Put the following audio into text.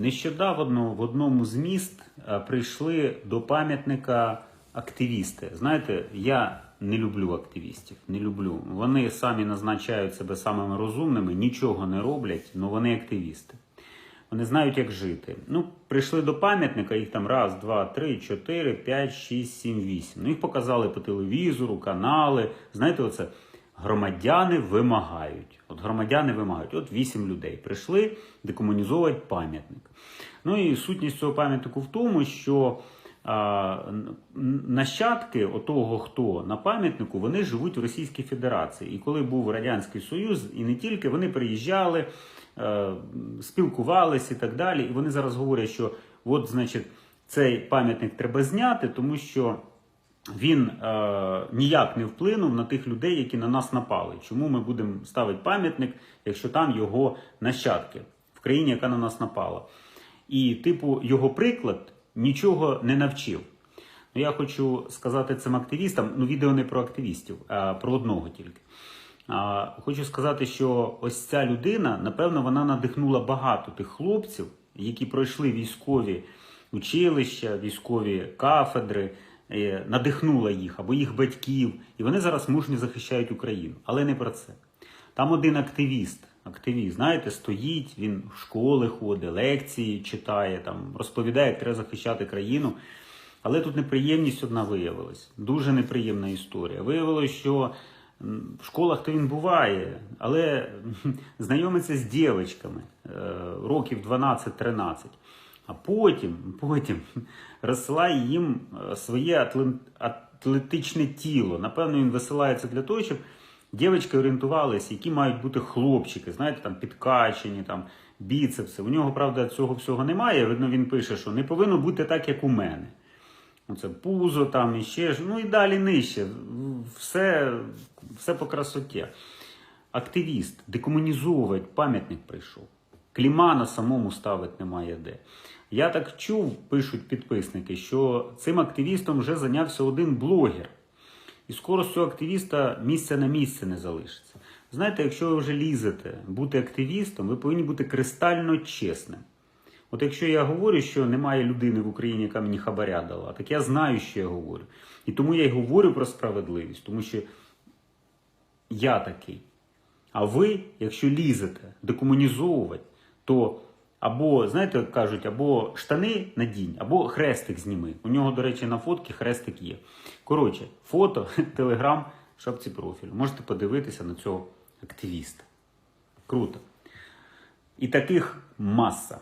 Нещодавно в одному з міст е, прийшли до пам'ятника активісти. Знаєте, я не люблю активістів, не люблю. Вони самі назначають себе самими розумними, нічого не роблять, але вони активісти. Вони знають, як жити. Ну, прийшли до пам'ятника, їх там раз, два, три, чотири, п'ять, шість, сім, вісім. Ну, їх показали по телевізору, канали. Знаєте, оце громадяни вимагають. От громадяни вимагають. От вісім людей прийшли декомунізовувати пам'ятник. Ну і сутність цього пам'ятнику в тому, що а, нащадки отого, хто на пам'ятнику, вони живуть в Російській Федерації. І коли був Радянський Союз, і не тільки, вони приїжджали, е, спілкувалися і так далі. І вони зараз говорять, що от, значить, цей пам'ятник треба зняти, тому що він е, ніяк не вплинув на тих людей, які на нас напали. Чому ми будемо ставити пам'ятник, якщо там його нащадки в країні, яка на нас напала? І, типу, його приклад нічого не навчив. Ну, я хочу сказати цим активістам, ну, відео не про активістів, а про одного тільки. А, хочу сказати, що ось ця людина, напевно, вона надихнула багато тих хлопців, які пройшли військові училища, військові кафедри, надихнула їх або їх батьків, і вони зараз мужньо захищають Україну. Але не про це. Там один активіст, активіст, знаєте, стоїть, він в школи ходить, лекції читає, там розповідає, як треба захищати країну. Але тут неприємність одна виявилась. Дуже неприємна історія. Виявилось, що в школах то він буває, але знайомиться з дівчатками е, років 12-13. А потім, потім розсилає їм е, своє атлетичне тіло. Напевно, він висилається для того, щоб дівчатки орієнтувалися, які мають бути хлопчики, знаєте, там підкачені, там біцепси. У нього, правда, цього всього немає. Видно, він пише, що не повинно бути так, як у мене. Оце пузо там і ще ж, ну і далі нижче. Все, все по красоті. Активіст, декомунізовувати пам'ятник прийшов. Клімана самому ставити немає де. Я так чув, пишуть підписники, що цим активістом вже зайнявся один блогер. І скоро з цього активіста місця на місце не залишиться. Знаєте, якщо ви вже лізете бути активістом, ви повинні бути кристально чесним. От якщо я говорю, що немає людини в Україні, яка мені хабаря дала, так я знаю, що я говорю. І тому я й говорю про справедливість, тому що я такий. А ви, якщо лізете декомунізовувати, то або, знаєте, як кажуть, або штани надінь, або хрестик зніми. У нього, до речі, на фотки хрестик є. Коротше, фото, телеграм, шапці профілю. Можете подивитися на цього активіста. Круто. І таких маса.